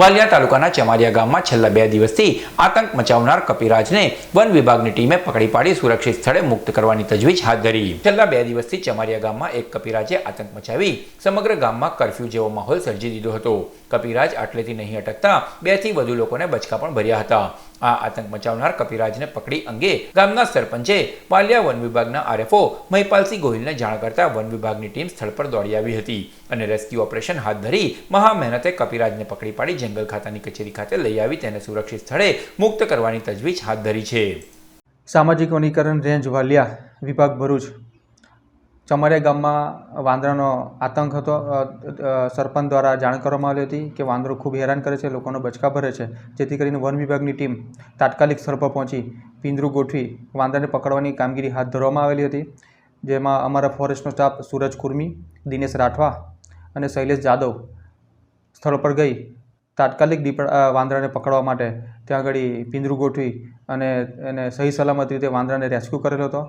વાલિયા તાલુકાના ચમારિયા ગામમાં છેલ્લા બે દિવસથી આતંક મચાવનાર કપિરાજને વન વિભાગની ટીમે પકડી પાડી સુરક્ષિત સ્થળે મુક્ત કરવાની તજવીજ હાથ ધરી. છેલ્લા બે દિવસથી ચમારિયા ગામમાં એક કપિરાજે આતંક મચાવી સમગ્ર ગામમાં કરફ્યુ જેવો માહોલ સર્જી દીધો હતો. કપિરાજ આટલેથી નહીં અટકતા બેથી વધુ લોકોને બચકા પણ ભર્યા હતા. આ આતંક મચાવનાર કપિરાજને પકડી અંગે ગામના સરપંચે વાલિયા વન વિભાગના આરએફઓ મહિપાલસિંહ ગોહિલને જાણ કરતા વન વિભાગની ટીમ સ્થળ પર દોડી આવી હતી અને રેસ્ક્યુ ઓપરેશન હાથ ધરી મહા મહેનતે કપિરાજને પકડી પાડી જંગલ ખાતાની કચેરી ખાતે લઈ આવી તેને સુરક્ષિત સ્થળે મુક્ત કરવાની તજવીજ હાથ ધરી છે. સામાજિક વનીકરણ, રેન્જ, વાલિયા, વિભાગ ભરૂચ. ચમારિયા ગામમાં વાંદરાનો આતંક હતો. સરપંચ દ્વારા જાણ કરવામાં આવી હતી કે વાંદરો ખૂબ હેરાન કરે છે, લોકોનો બચકા ભરે છે. જેથી કરીને વન વિભાગની ટીમ તાત્કાલિક સ્થળ પર પહોંચી પિંજરું ગોઠવી વાંદરાને પકડવાની કામગીરી હાથ ધરવામાં આવેલી હતી. જેમાં અમારા ફોરેસ્ટનો સ્ટાફ સૂરજ કુર્મી, દિનેશ રાઠવા અને શૈલેષ જાદવ સ્થળ પર ગઈ. તાત્કાલિક વાંદરાને પકડવા માટે ત્યાં આગળ પિંજરું ગોઠવી અને એને સહી સલામત રીતે વાંદરાને રેસ્ક્યુ કરેલો હતો.